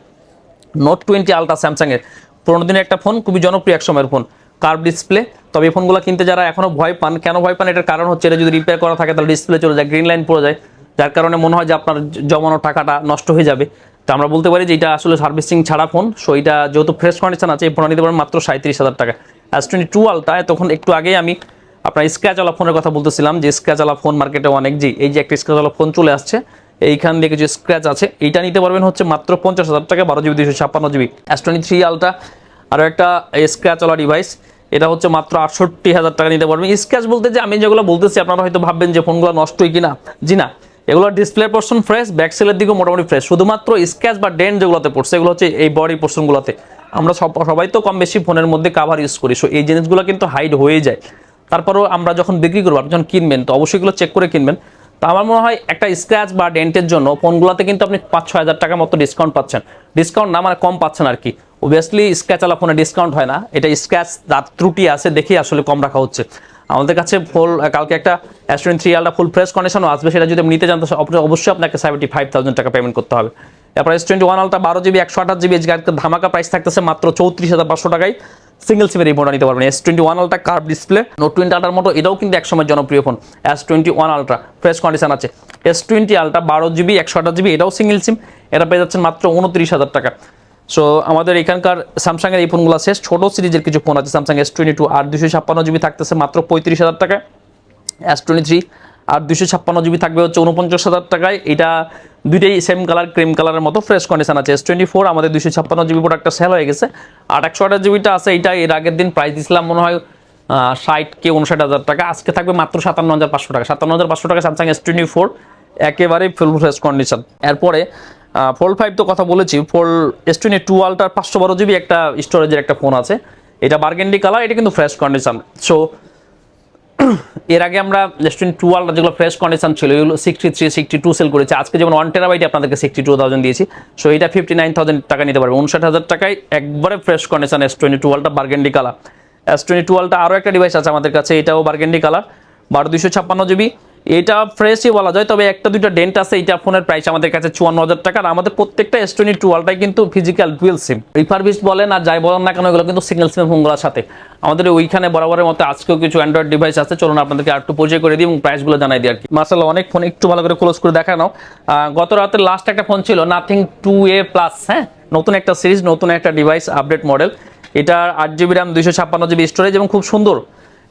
Note twenty ultra স্যামসাংয়ের পনেরো দিনের একটা ফোন খুবই জনপ্রিয় এক সময়ের ফোন কার্ভ ডিসপ্লে তবে এই ফোনগুলো কিনতে যারা এখনও ভয় পান, কেন ভয় পান? এটার কারণ হচ্ছে এটা যদি রিপেয়ার করা থাকে, তাহলে ডিসপ্লে চলে যায় গ্রিন লাইন পড়ে যায়। যার কারণে মনে হয় যে আপনার জমানো টাকাটা নষ্ট হয়ে যাবে। তো আমরা বলতে পারি যে এটা আসলে সার্ভিসিং ছাড়া ফোন সো এটা যেহেতু ফ্রেশ কন্ডিশন আছে, এই ফোনটা নিতে পারেন মাত্র সাঁত্রিশ হাজার টাকা। এস টোয়েন্টি টু আলটা তখন একটু আগেই আমি আপনার স্ক্র্যাচওয়ালা ফোনের কথা বলতেছিলাম, যে স্ক্র্যাচওয়ালা ফোন মার্কেটে অনেক, জি, এই যে একটা স্ক্র্যাচওয়ালা ফোন চলে আসছে এইখান থেকে যে স্ক্র্যাচ আছে, এইটা নিতে পারবেন হচ্ছে মাত্র পঞ্চাশ হাজার টাকা, বারো জিবি দুশো ছাপ্পান্ন জিবি। টোয়েন্টি থ্রি আলটা আরও একটা স্ক্র্যাচওয়ালা ডিভাইস এটা হচ্ছে মাত্র আটষট্টি হাজার টাকা নিতে পারবেন। স্ক্র্যাচ বলতে যে আমি যেগুলো বলতেছি, আপনারা হয়তো ভাববেন যে ফোনগুলো নষ্টই কিনা। জি না, এগুলো ডিসপ্লে পোর্শন ফ্রেশ ব্যাক সেলের দিকেও মোটামুটি ফ্রেশ শুধুমাত্র স্ক্র্যাচ বা ডেন্ট যেগুলোতে পড়ছে, এগুলো হচ্ছে এই বডি পোর্শনগুলোতে আমরা সব, সবাই তো কম বেশি ফোনের মধ্যে কাভার ইউজ করি সো এই জিনিসগুলো কিন্তু হাইড হয়ে যায়। তারপরেও আমরা যখন বিক্রি করব, আপনি যখন কিনবেন, তো অবশ্যই এগুলো চেক করে কিনবেন। তো আমার মনে হয় একটা স্ক্র্যাচ বা ডেন্টের জন্য ফোনগুলোতে কিন্তু আপনি পাঁচ, ছয় হাজার টাকার মতো ডিসকাউন্ট পাচ্ছেন। ডিসকাউন্ট না মানে কম পাচ্ছেন আর কি। অবভিয়াসলি স্ক্র্যাচ আলা ফোনে ডিসকাউন্ট হয় না। এটা স্ক্র্যাচ তার ত্রুটি আছে দেখেই আসলে কম রাখা হচ্ছে। আমাদের কাছে ফুল কালকে একটা অ্যাস্ট্রেন থ্রি আলটা ফুল ফ্রেশ কন্ডিশনও আসবে। সেটা যদি আপনি নিতে চান অবশ্যই আপনাকে সেভেন্টি ফাইভ থাউজেন্ড টাকা পেমেন্ট করতে হবে। তারপর এস টোয়েন্টি ওয়ান আলটা বারো জিবি একশো আঠাশ জিবি ধামাকা প্রাইস থাকতেছে মাত্র চৌত্রিশ হাজার পাঁচশো টাকায়। সিঙ্গেল সিমের এই ফোনটা নিতে পারবেন। S twenty one ultra curve display Note twenty আলটার মতো, এটাও কিন্তু একসময় জনপ্রিয় phone S twenty one ultra fresh condition আছে। এস টোয়েন্টি আলট্রা বারো জিবি একশো আঠাশ জিবি এটাও সিঙ্গেল সিম এটা পেয়ে যাচ্ছেন মাত্র উনত্রিশ হাজার টাকা। সো আমাদের এখানকার স্যামসাংয়ের এই ফোনগুলো শেষ ছোট সিরিজের কিছু ফোন আছে। স্যামসাং এস টোয়েন্টি টু আর দুশো ছাপ্পান্ন জিবি থাকতেছে মাত্র পঁয়ত্রিশ হাজার টাকা এস টোয়েন্টি থ্রি আর দুশো ছাপ্পান্ন জিবি থাকবে হচ্ছে উনপঞ্চাশ হাজার টাকায়। এটা দুইটাই সেম কালার ক্রিম কালারের মতো ফ্রেশ কন্ডিশন আছে। এস টোয়েন্টি ফোর আমাদের দুশো ছাপ্পান্ন জিবি প্রোডাক্টটা সেল হয়ে গেছে। আর একশো আঠাশ জিবিটা আছে, এটা এর আগের দিন প্রাইস দিয়েছিলাম মনে হয় ষাট কে উনষাট হাজার টাকা। আজকে থাকবে মাত্র সাতান্ন হাজার পাঁচশো টাকা। সাতান্ন হাজার পাঁচশো টাকা স্যামসাং এস টোয়েন্টি ফোর একেবারেই ফুল ফ্রেশ কন্ডিশন এরপরে ফোল্ড ফাইভ তো কথা বলেছি ফোল্ড এস টোয়েন্টি টু আলটার পাঁচশো বারো জিবি একটা স্টোরেজের একটা ফোন আছে। এটা বার্গেন্ডি কালার এটা কিন্তু ফ্রেশ কন্ডিশন সো এর আগে আমরা রেস্টুরেন্ট টু ওয়ার্ল্ড যেগুলো ফ্রেশ কন্ডিশন ছিল, এগুলো sixty three sixty two sale করেছি। আজকে যেমন ওয়ান টেরাবাইটে আপনাদেরকে সিক্সটি টু থাউজেন্ড দিয়েছি। সো এটা ফিফটি নাইন থাউজেন্ড টাকা নিতে পারবে। উনষাট হাজার টাকায় একবারে fresh condition S twenty two ওয়ার্ল্ডটা burgundy colour S twenty two ওয়ার্ল্ডটা আরও একটা ডিভাইস আছে আমাদের কাছে, এটাও বার্গেন্ডি কালার বারো দুশো ছাপ্পান্ন জিবি এটা ফ্রেশই বলা যায়, তবে একটা দুটো ডেন্ট আছে এইটা ফোনের প্রাইস আমাদের কাছে চুয়ান্ন হাজার টাকা, আর আমাদের প্রত্যেকটা এস টোয়েন্টি টু কিন্তু ফিজিক্যাল ডুয়েল সিম রিফারবিস্ট বলেন আর যাই বলেন না কেন, এগুলো কিন্তু সিঙ্গেল সিম ফোনগুলোর সাথে। আমাদের ওইখানে বরাবরের মতো আজকেও কিছু অ্যান্ড্রয়েড ডিভাইস আছে, চলুন আপনাদেরকে আর একটু পরিচয় করে দিই এবং প্রাইসগুলো জানাই দিই আর কি। মার্শাল্লাহ অনেক ফোন একটু ভালো করে ক্লোজ করে দেখানো গত রাতে লাস্ট একটা ফোন ছিল নাথিং টু এ প্লাস হ্যাঁ? নতুন একটা সিরিজ নতুন একটা ডিভাইস আপডেট মডেল এটার আট জিবি র্যাম দুইশো ছাপ্পান্ন জিবি স্টোরেজ এবং খুব সুন্দর।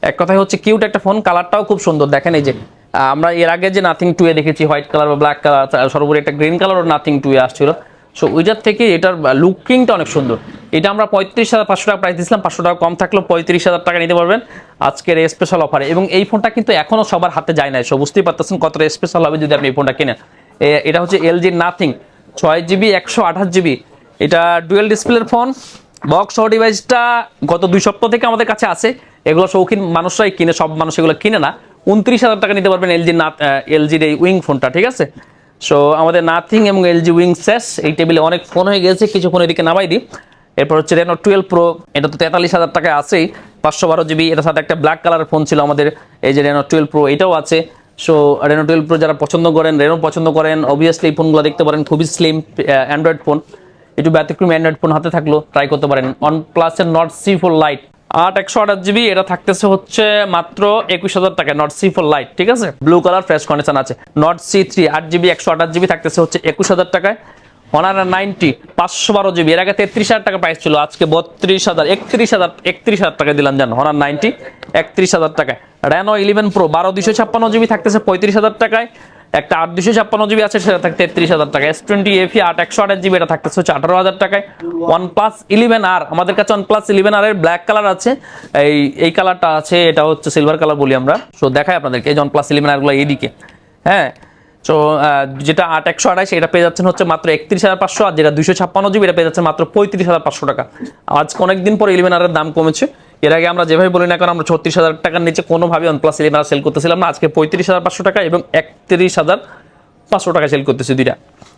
এক কথায় হচ্ছে কিউট একটা ফোন কালারটাও খুব সুন্দর। দেখেন এই যে আমরা এর আগে যে নাথিং টু এ দেখেছি হোয়াইট কালার বা ব্ল্যাক কালার সর্বোপরি একটা গ্রিন কালারও নাথিং টু এ আসছিল। সো ওইটার থেকে এটার লুকিংটা অনেক সুন্দর। এটা আমরা পঁয়ত্রিশ হাজার পাঁচশো টাকা প্রাইস দিয়েছিলাম, পাঁচশো টাকা কম থাকলেও পঁয়ত্রিশ হাজার টাকা নিতে পারবেন। আজকের স্পেশাল অফারে এবং এই ফোনটা কিন্তু এখনও সবার হাতে যায় নাই। সো বুঝতেই পারতেছেন কতটা স্পেশাল হবে যদি আপনি এই ফোনটা কেনেন। এটা হচ্ছে এলজি নাথিং ছয় জিবি একশো আঠাশ জিবি এটা ডুয়েল ডিসপ্লের ফোন বক্স সহ ডিভাইসটা গত দুই সপ্তাহ থেকে আমাদের কাছে আছে। এগুলো শৌখিন মানুষরাই কিনে, সব মানুষ এগুলো কিনে না। উনত্রিশ হাজার টাকা নিতে পারবেন এলজি না এলজির এই উইং ফোনটা, ঠিক আছে? সো আমাদের নাথিং এবং এলজি উইং শেষ এই টেবিলে অনেক ফোন হয়ে গেছে কিছু ফোন এদিকে নামাই দিই। এরপর হচ্ছে রেনো টুয়েলভ প্রো এটা তো তেতাল্লিশ হাজার টাকায় আছেই, পাঁচশো বারো জিবি এটার সাথে একটা ব্ল্যাক কালারের ফোন ছিল আমাদের, এই যে রেনো টুয়েলভ প্রো এটাও আছে। সো রেনো টুয়েলভ প্রো যারা পছন্দ করেন রেনো পছন্দ করেন অবভিয়াসলি এই ফোনগুলো দেখতে পারেন, খুবই স্লিম অ্যান্ড্রয়েড ফোন একটু ব্যতিক্রম অ্যান্ড্রয়েড ফোন হাতে থাকল ট্রাই করতে পারেন। ওয়ান প্লাসের নট সি ফোর লাইট আট, একশো আঠাশ জিবি, এটা থাকতেছে হচ্ছে মাত্র একুশ হাজার টাকা নট সি ফোর লাইট ঠিক আছে? ব্লু কালার ফ্রেশ কন্ডিশন আছে। নট সি থ্রি আট জিবি, একশো আঠাশ জিবি থাকতেছে হচ্ছে একুশ হাজার টাকায়। ওয়ান নাইনটি পাঁচশো বারো জিবি। এর আগে তেত্রিশ হাজার টাকা প্রাইস ছিল, আজকে বত্রিশ হাজার, একত্রিশ হাজার একত্রিশ হাজার টাকা দিলাম, জানো? ওয়ান নাইনটি একত্রিশ হাজার টাকায়। র্যানো ইলেভেন প্রো বারো দুশো ছাপ্পান্ন জিবি থাকতেছে পঁয়ত্রিশ হাজার টাকায়। একটা আট দুশো ছাপ্পান্ন জিবি আছে, সেটা থাকতে তেত্রিশ হাজার টাকা। এস টোয়েন্টি এফি আট, একশো আঠাশ জিবি এটা থাকতেছে হচ্ছে আঠারো হাজার টাকায়। ওয়ান প্লাস ইলেভেন আর আমাদের কাছে ওয়ান প্লাস ইলেভেন আর এর ব্ল্যাক কালার আছে। এই এই কালারটা আছে, এটা হচ্ছে সিলভার কালার বলি আমরা। সো দেখাই আপনাদেরকে এই ওয়ান প্লাস ইলেভেন আরগুলো এইদিকে। হ্যাঁ? তো যেটা আট, একশো আড়াইশ এটা পেয়ে যাচ্ছেন হচ্ছে মাত্র একত্রিশ হাজার পাঁচশো, আর যেটা দুশো ছাপ্পান্ন জিবি, এটা পেয়ে যাচ্ছে মাত্র পঁয়ত্রিশ হাজার পাঁচশো টাকা। আজকে অনেকদিন পর ইলেভেন আরের দাম কমেছে। এর আগে আমরা যেভাবে বলি না কারণ আমরা ছত্রিশ হাজার টাকার নিচে কোনোভাবে ওয়ানপ্লাস ইলেভেন আর সেল করতেছিলাম না। আজকে পঁয়ত্রিশ হাজার পাঁচশো টাকা এবং একত্রিশ হাজার পাঁচশো টাকা সেল করতেছি দুইটা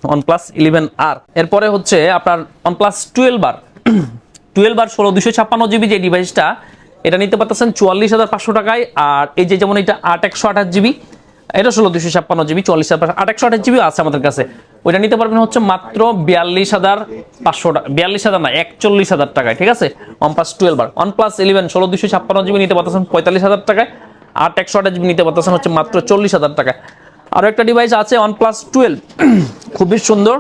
ওয়ানপ্লাস ইলেভেন আর এরপরে হচ্ছে আপনার OnePlus twelve R twelve R ষোলো দুশো ছাপ্পান্ন জিবি যে ডিভাইসটা এটা নিতে পারতেছেন চুয়াল্লিশ হাজার পাঁচশো টাকায়। আর এই যে যেমন এটা আট একশো আঠাশ জিবি এটা ষোলো দুশো ছাপ্পান্ন জিবি চল্লিশ হাজার আট একশো আঠাশ জিবি আছে আমাদের কাছে। ওইটা নিতে পারবেন হচ্ছে মাত্র বিয়াল্লিশ হাজার পাঁচশো টাকা বিয়াল্লিশ হাজার না, একচল্লিশ হাজার টাকায়, ঠিক আছে? ওয়ান প্লাস টুয়েলভ আর ওয়ান প্লাস ইলেভেন ষোলো দুশো ছাপ্পান্ন জিবি নিতে পারতেছেন পঁয়তাল্লিশ হাজার টাকায়, আট একশো আঠাশ জিবি নিতে পারতেছেন হচ্ছে মাত্র চল্লিশ হাজার টাকায়। আরও একটা ডিভাইস আছে ওয়ান প্লাস টুয়েলভ খুবই সুন্দর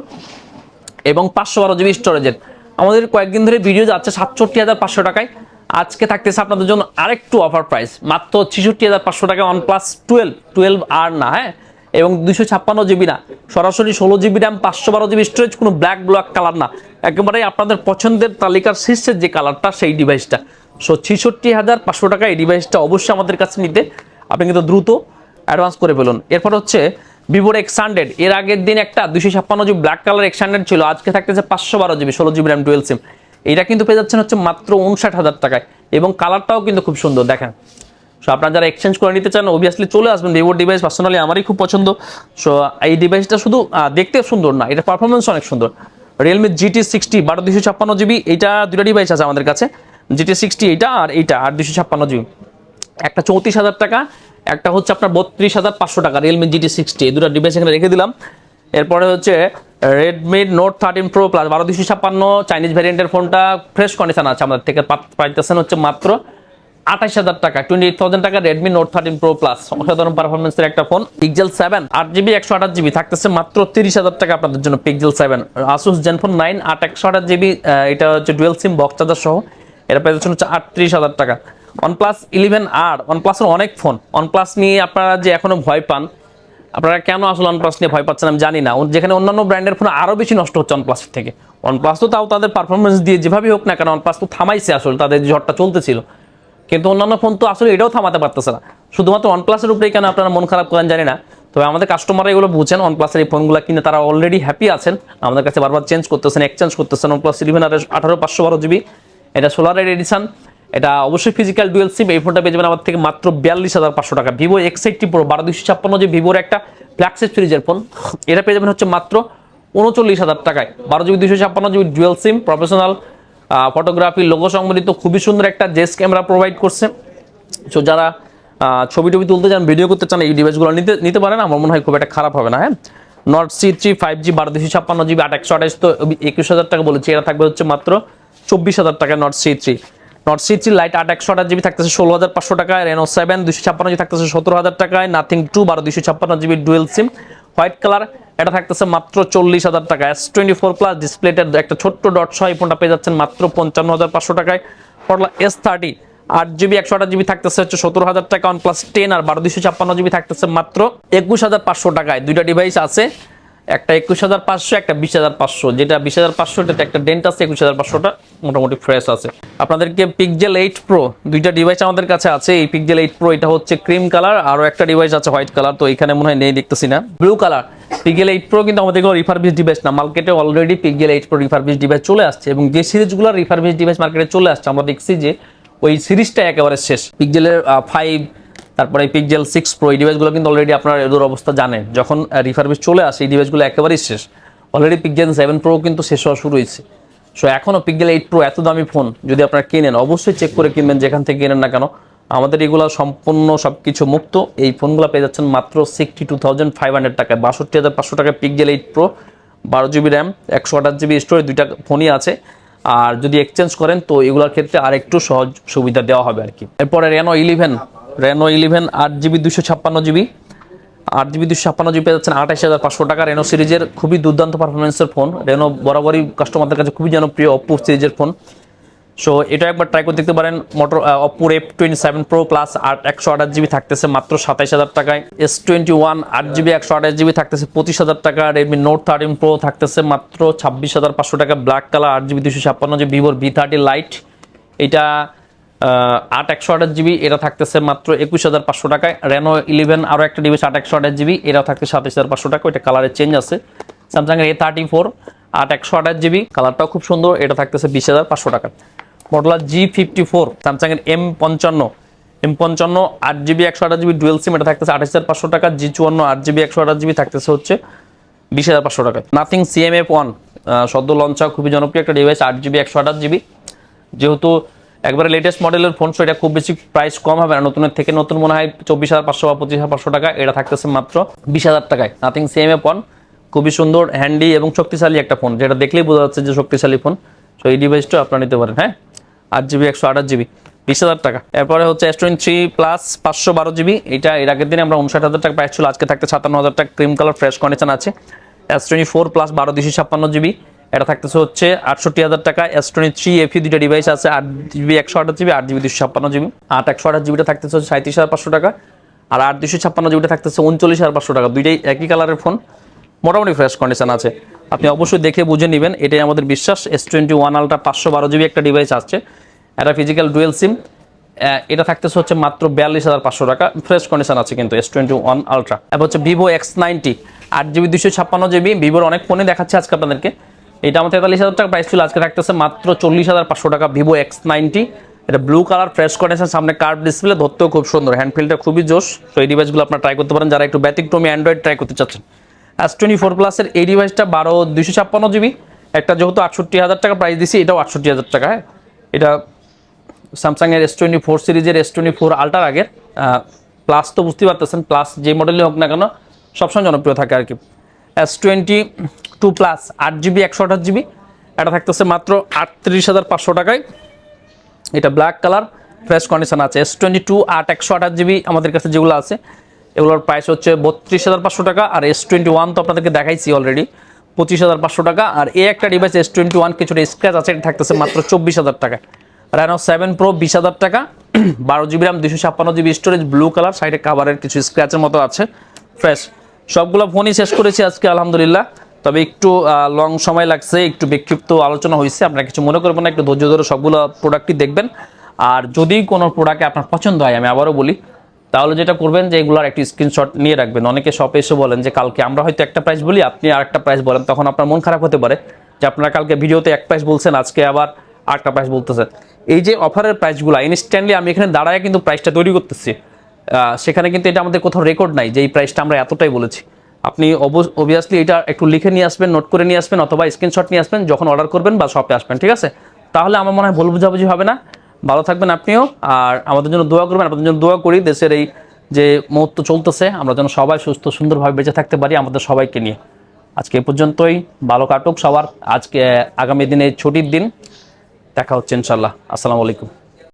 এবং পাঁচশো বারো জিবি স্টোরেজের আমাদের কয়েকদিন ধরে ভিডিও যাচ্ছে সাতষট্টি হাজার পাঁচশো টাকায়। আজকে থাকতেছে আপনাদের জন্য আরেকটু অফার প্রাইস মাত্র ছেষট্টি হাজার পাঁচশো টাকা ওয়ান প্লাস টুয়েলভ টুয়েলভ আর না হ্যাঁ? এবং দুশো ছাপ্পান্ন জিবি না। সরাসরি ষোলো জিবি র্যাম পাঁচশো বারো জিবি স্টোরেজ কোনো ব্ল্যাক ব্ল্যাক কালার না। একেবারে আপনাদের পছন্দের তালিকার শীর্ষের যে কালারটা সেই ডিভাইসটা সো ছেষট্টি হাজার পাঁচশো টাকা এই ডিভাইসটা অবশ্যই আমাদের কাছে নিতে। আপনি কিন্তু দ্রুত অ্যাডভান্স করে ফেলুন। এরপর হচ্ছে ভিভোর এক্স হান্ড্রেড এর আগের দিন একটা দুশো ছাপ্পান্ন GB black colour X hundred ছিল। আজকে থাকতেছে পাঁচশো বারো জিবি ষোলো জিবি র্যাম টুয়েলভ সিম এটা কিন্তু পেয়ে যাচ্ছেন হচ্ছে মাত্র উনষাট হাজার টাকায়। এবং কালারটাও কিন্তু খুব সুন্দর, দেখেন। সো আপনারা যারা এক্সচেঞ্জ করে নিতে চান অবভিয়াসলি চলে আসবেন। ভিভোর ডিভাইস পার্সোনালি আমারই খুব পছন্দ। সো এই ডিভাইসটা শুধু দেখতে সুন্দর না, এটা পারফরমেন্স অনেক সুন্দর। রিয়েলমি জিটি সিক্সটি বারো দুশো ছাপ্পান্ন জিবি এইটা দুটা ডিভাইস আছে আমাদের কাছে। জিটি সিক্সটি এইটা আর এইটা, আর দুশো ছাপ্পান্ন জিবি একটা চৌত্রিশ হাজার টাকা, একটা হচ্ছে আপনার বত্রিশ হাজার পাঁচশো টাকা রিয়েলমি জিটি সিক্সটি এই দুটো ডিভাইস এখানে রেখে দিলাম। এরপরে হচ্ছে Redmi Note thirteen pro plus বারো দুশো ছাপ্পান্ন চাইনিজ ভ্যারিয়েন্টের ফোনটা ফ্রেশ কন্ডিশন আছে আমাদের থেকে পাইতেছেন হচ্ছে মাত্র আঠাশ হাজার টাকা টোয়েন্টি এইট থাউজেন্ড টাকা Redmi Note thirteen pro plus অসাধারণ পারফরমেন্সের একটা ফোন পিক্সেল সেভেন আট জিবি একশো আঠাশ জিবি থাকতেছে মাত্র তিরিশ হাজার টাকা আপনাদের জন্য Pixel seven Asus Zenfone nine আট, একশো আঠাশ জিবি এটা হচ্ছে ডুয়েল সিম বক্স চার্জার সহ। এটা পেয়ে যাচ্ছেন হচ্ছে আটত্রিশ হাজার টাকা। ওয়ানপ্লাস ইলেভেন আর ওয়ানপ্লাসের অনেক ফোন ওয়ানপ্লাস নিয়ে আপনারা যে এখনও ভয় পান আপনারা কেন আসলে ওয়ানপ্লাস নিয়ে ভয় পাচ্ছেন আমি জানি না। যেখানে অন্যান্য ব্র্যান্ডের ফোন আরও বেশি নষ্ট হচ্ছে ওয়ানপ্লাসের থেকে। ওয়ানপ্লাস তো তাও তাদের পারফরমেন্স দিয়ে যেভাবেই হোক না কেন ওয়ানপ্লাস তো থামাইছে আসলে, তাদের ঝড়টা চলতেছিল। কিন্তু অন্যান্য ফোন তো আসলে এটাও থামাতে পারতেছে না। শুধুমাত্র ওয়ানপ্লাসের উপরেই কেন আপনারা মন খারাপ করেন জানি না। তবে আমাদের কাস্টমাররা এগুলো বুঝেন ওয়ানপ্লাসের এই ফোনগুলো কিনে তারা অলরেডি হ্যাপি আছেন। আমাদের কাছে বারবার চেঞ্জ করতেছেন এক্সচেঞ্জ করতেছেন। ওয়ানপ্লাস ইলেভেন আর আঠারো পাঁচশো বারো জিবি এটা সোলার এডিশন এটা অবশ্যই ফিজিক্যাল ডুয়েল সিম এই ফোনটা পেয়ে যাবেন আমার থেকে মাত্র বিয়াল্লিশ হাজার পাঁচশো টাকা। ভিভো এক্স এইটটি প্রো বারো দুশো ছাপ্পান্ন যে ভিভোর একটা ফ্ল্যাগশিপ সিরিজের ফোন এটা পেয়ে যাবেন হচ্ছে মাত্র উনচল্লিশ হাজার টাকায়। বারো জিবি দুশো ছাপ্পান্ন GB dual SIM professional photography logo সংবলিত, খুবই সুন্দর একটা জেস ক্যামেরা প্রোভাইড করছে। সো যারা ছবি টবি তুলতে চান ভিডিও করতে চান, এই ডিভাইসগুলো নিতে নিতে পারেন, আমার মনে হয় খুব একটা খারাপ হবে না হ্যাঁ? Nord C three five G বারো দুশো ছাপ্পান্ন জিবি, আট একশো আঠাশ তো একুশ হাজার টাকা বলেছি, এটা থাকবে হচ্ছে মাত্র চব্বিশ হাজার টাকা Nord C three Nord C three lite আট একশো আঠাশ জিবি থাকতেছে ষোলো হাজার পাঁচশো টাকায় রেনো সেভেন দুশো ছাপ্পান্ন জিবি থাকতেছে সতেরো হাজার টাকায় নাথিং টু বারো দুশো ছাপ্পান্ন GB dual SIM white colour এটা থাকতেছে মাত্র চল্লিশ হাজার টাকা এস টোয়েন্টি ফোর প্লাস ডিসপ্লেটের একটা ছোট্ট ডট সহ এই ফোনটা পেয়ে যাচ্ছেন মাত্র পঞ্চান্ন হাজার পাঁচশো টাকায়। পড়লা এস থার্টি আট জিবি একশো আঠাশ জিবি থাকতেছে হচ্ছে সতেরো হাজার টাকা ওয়ান প্লাস টেন আর বারো দুশো ছাপ্পান্ন জিবি থাকতেছে মাত্র একুশ হাজার পাঁচশো টাকায়। দুইটা ডিভাইস আছে একটা একুশ হাজার পাঁচশো, একটা বিশ হাজার পাঁচশো। যেটা বিশ হাজার পাঁচশো এটাতে একটা ডেন্ট আছে, একুশ হাজার পাঁচশোটা মোটামুটি ফ্রেশ আছে। আপনাদেরকে পিকজেল এইট প্রো দুইটা ডিভাইস আমাদের কাছে আছে। এই পিকজেল এইট প্রো এটা হচ্ছে ক্রিম কালার আরও একটা ডিভাইস আছে হোয়াইট কালার তো এখানে মনে হয় নেই, দেখতেছি না। Blue colour Pixel eight pro কিন্তু আমাদের কোনো রিফারবিস ডিভাইস না। মার্কেটে already Pixel eight pro refurbished device চলে আসছে এবং যে সিরিজগুলো রিফারবিস ডিভাইস মার্কেটে চলে আসছে, আমরা দেখছি যে ওই সিরিজটা একেবারে শেষ। পিকজেলের ফাইভ তারপরে এই পিকজেল সিক্স প্রো এই ডিভাইসগুলো কিন্তু অলরেডি আপনার এদের অবস্থা জানেন। যখন রিফারবিস চলে আসে, এই ডিভাইসগুলো একেবারেই শেষ। অলরেডি পিকজেল সেভেন প্রো কিন্তু শেষ হওয়া শুরু হয়েছে। সো এখনও পিকজেল এইট প্রো এত দামি ফোন যদি আপনারা কেনেন, অবশ্যই চেক করে কিনবেন, যেখান থেকে কেনেন না কেন। আমাদের এগুলো সম্পূর্ণ সব কিছু মুক্ত। এই ফোনগুলো পেয়ে যাচ্ছেন মাত্র sixty two thousand five hundred টাকায়। বাষট্টি হাজার পাঁচশো টাকায় পিকজেল এইট প্রো বারো জিবি র্যাম একশো আঠাশ জিবি স্টোরেজ দুইটা ফোনই আছে। আর যদি এক্সচেঞ্জ করেন, তো এগুলোর ক্ষেত্রে আরেকটু সহজ সুবিধা দেওয়া হবে আর কি। এরপরে রেনো ইলেভেন রেনো ইলেভেন আট জিবি দুশো ছাপ্পান্ন জিবি। আট জিবি দুশো ছাপ্পান্ন জিবি পেয়ে যাচ্ছেন আঠাশ হাজার পাঁচশো টাকা। রেনো সিরিজের খুবই দুর্দান্ত পারফরমেন্সের ফোন রেনো বরাবরই কাস্টমারদের কাছে খুবই জনপ্রিয় অপ্পো সিরিজের ফোন সো এটা একবার ট্রাই করে দেখতে পারেন। মোটর অপ্পোর F twenty seven pro plus আট, একশো আঠাশ জিবি থাকতেছে মাত্র সাতাইশ হাজার টাকায় এস টোয়েন্টি ওয়ান আট জিবি, একশো আঠাশ জিবি থাকতেছে পঁচিশ হাজার টাকা। রেডমি নোট থার্টিন প্রো থাকতেছে মাত্র ছাব্বিশ হাজার পাঁচশো টাকা। ব্ল্যাক কালার আট জিবি দুশো ছাপ্পান্ন জিবি ভিভোর ভি থার্টি লাইট এটা আট একশো আঠাশ জিবি, এটা থাকতেছে মাত্র একুশ হাজার পাঁচশো টাকায়। রেনো ইলেভেন আরও একটা ডিভাইস আট একশো আঠাশ জিবি এটা থাকছে সাতাশ হাজার পাঁচশো টাকা এটা কালারের চেঞ্জ আছে। স্যামসাং এর এ থার্টি ফোর আট একশো আঠাশ জিবি কালারটাও খুব সুন্দর, এটা থাকতেছে বিশ হাজার পাঁচশো টাকা মডেলার জি ফিফটি ফোর স্যামসাং এর এম পঞ্চান্ন এম পঞ্চান্ন, আট জিবি, একশো আঠাশ জিবি ডুয়েল সিম এটা থাকতেছে আঠাশ হাজার পাঁচশো টাকা। জি চুয়ান্ন, আট জিবি, একশো আঠাশ জিবি থাকতেছে হচ্ছে বিশ হাজার পাঁচশো টাকায়। নাথিং সিএমএফ ওয়ান সদ্য লঞ্চ খুবই জনপ্রিয় একটা ডিভাইস আট জিবি, একশো আঠাশ জিবি। যেহেতু একবারে লেটেস্ট মডেলের ফোন সো এটা খুব বেশি প্রাইস কম হবে না, নতুনের থেকে নতুন মনে হয় চব্বিশ হাজার পাঁচশো বা পঁচিশ হাজার পাঁচশো টাকা, এটা থাকতেছে মাত্র বিশ হাজার টাকায়। নাথিং সেম এ ফোন খুবই সুন্দর হ্যান্ডি এবং শক্তিশালী একটা ফোন যেটা দেখলেই বোঝা যাচ্ছে যে শক্তিশালী ফোন সো এই ডিভাইসটা আপনারা নিতে পারেন হ্যাঁ? আট জিবি একশো আঠাশ জিবি বিশ হাজার টাকা। এরপরে হচ্ছে এস টোয়েন্টি থ্রি প্লাস পাঁচশো বারো জিবি এটা এর আগের দিনে আমরা উনষাট হাজার টাকা প্রাইস ছিল আজকে থাকতে সাতান্ন হাজার টাকা ক্রিম কালার ফ্রেশ কন্ডিশন আছে। এস টোয়েন্টি ফোর প্লাস বারো দুশো ছাপ্পান্ন জিবি এটা থাকতেছে হচ্ছে আটষট্টি হাজার টাকা এস টোয়েন্টি থ্রি এফি দুইটা ডিভাইস আছে, আট জিবি একশো আঠাশ জিবি আট জিবি দুশো ছাপ্পান্ন জিবি আট একশো আঠাশ জিবিটা থাকতেছে হচ্ছে সাঁত্রিশ হাজার পাঁচশো টাকা, আর আট দুশো ছাপ্পান্ন জিবিটা থাকতেছে উনচল্লিশ হাজার পাঁচশো টাকা। দুইটাই একই কালারের ফোন মোটামুটি ফ্রেশ কন্ডিশন আছে। আপনি অবশ্যই দেখে বুঝে নেবেন, এটাই আমাদের বিশ্বাস এস টোয়েন্টি ওয়ান আলটা পাঁচশো বারো জিবি একটা ডিভাইস আসছে। এটা ফিজিক্যাল ডুয়েল সিম এটা থাকতেছে হচ্ছে মাত্র বিয়াল্লিশ হাজার পাঁচশো টাকা। ফ্রেশ কন্ডিশন আছে কিন্তু এস টোয়েন্টি ওয়ান আলট্রা এবার হচ্ছে ভিভো এক্স নাইনটি আট জিবি দুশো ছাপ্পান্ন জিবি ভিভোর অনেক ফোনে দেখাচ্ছে আজকে আপনাদেরকে। এটা আমার তেতাল্লিশ হাজার টাকা প্রাইস ছিল আজকে থাকতেছে মাত্র চল্লিশ হাজার পাঁচশো টাকা ভিভো এক্স নাইনটি এটা ব্লু কালার ফ্রেশ কন্ডিশন সামনে কার্ভ ডিসপ্লে ধরতেও খুব সুন্দর। হ্যান্ডফিলটা খুবই জোশ। তো এই ডিভাইসগুলো আপনারা ট্রাই করতে পারেন। যারা একটু ব্যতিক্রমী অ্যান্ড্রয়েড ট্রাই করতে চাচ্ছেন। এস টোয়েন্টি ফোর প্লাসের এই ডিভাইসটা বারো দুশো ছাপ্পান্ন জিবি একটা যেহেতু আটষট্টি হাজার টাকা প্রাইস দিছি, এটাও আটষট্টি হাজার টাকা হ্যাঁ। এটা স্যামসাংয়ের এস টোয়েন্টি ফোর সিরিজের এস টোয়েন্টি ফোর আল্টার আগের। প্লাস তো বুঝতে পারতেছেন প্লাস যে মডেলই হোক না কেন, সবসময় জনপ্রিয় থাকে আর কি। এস টোয়েন্টি টু প্লাস আট জিবি একশো আঠাশ জিবি এটা থাকতেছে মাত্র আটত্রিশ হাজার পাঁচশো টাকায়। এটা ব্ল্যাক কালার ফ্রেশ কন্ডিশন আছে। এস টোয়েন্টি টু আট, একশো আঠাশ জিবি আমাদের কাছে যেগুলো আছে, এগুলোর প্রাইস হচ্ছে বত্রিশ হাজার পাঁচশো টাকা। আর এস টোয়েন্টি ওয়ান তো আপনাদেরকে দেখাইছি অলরেডি পঁচিশ হাজার পাঁচশো টাকা। আর এ একটা ডিভাইস এস টোয়েন্টি ওয়ান কিছুটা স্ক্র্যাচ আছে, এটা থাকতেছে মাত্র চব্বিশ হাজার টাকা র্যানো সেভেন প্রো বিশ হাজার টাকা, বারো জিবি র্যাম দুশো ছাপ্পান্ন জিবি স্টোরেজ ব্লু কালার সাইডে কাভারের কিছু স্ক্র্যাচের মতো আছে ফ্রেশ সবগুলো ফোনই শেষ করেছি আজকে, আলহামদুলিল্লাহ। তবে একটু লং সময় লাগছে, একটু বিক্ষিপ্ত আলোচনা হয়েছে আপনারা কিছু মনে করবেন না, একটু ধৈর্য ধরে সবগুলো প্রোডাক্টই দেখবেন। আর যদি কোনো প্রোডাক্টে আপনার পছন্দ হয়, আমি আবারও বলি, তাহলে যেটা করবেন যে এগুলোর একটি স্ক্রিনশট নিয়ে রাখবেন। অনেকে শপে এসে বলেন যে, কালকে আমরা হয়তো একটা প্রাইস বলি, আপনি আরেকটা প্রাইস বলেন। তখন আপনার মন খারাপ হতে পারে যে, আপনারা কালকে ভিডিওতে এক প্রাইস বলছেন, আজকে আবার আরেকটা প্রাইস বলতেছেন। এই যে অফারের প্রাইসগুলো ইনস্ট্যান্টলি আমি এখানে দাঁড়ায় কিন্তু প্রাইসটা তৈরি করতেছি। সেখানে কিন্তু এটা আমাদের কোথাও রেকর্ড নাই যে, এই প্রাইসটা আমরা এতটাই বলেছি। আপনি অবভিয়াসলি এটা একটু লিখে নিয়ে আসবেন নোট করে নিয়ে আসবেন অথবা স্ক্রিনশট নিয়ে আসবেন, যখন অর্ডার করবেন বা শপে আসবেন, ঠিক আছে? তাহলে আমার মনে হয় ভুল বুঝাবুঝি হবে না। ভালো থাকবেন আপনিও, আর আমাদের জন্য দোয়া করবেন, আপনাদের জন্য দোয়া করি, দেশের এই যে মুহূর্ত চলতেছে, আমরা যেন সবাই সুস্থ, সুন্দরভাবে বেঁচে থাকতে পারি আমাদের সবাইকে নিয়ে। আজকে এ পর্যন্তই, ভালো কাটুক সবার। আজকে, আগামী দিনে ছুটির দিন, দেখা হচ্ছে ইনশাল্লাহ আসসালামু আলাইকুম।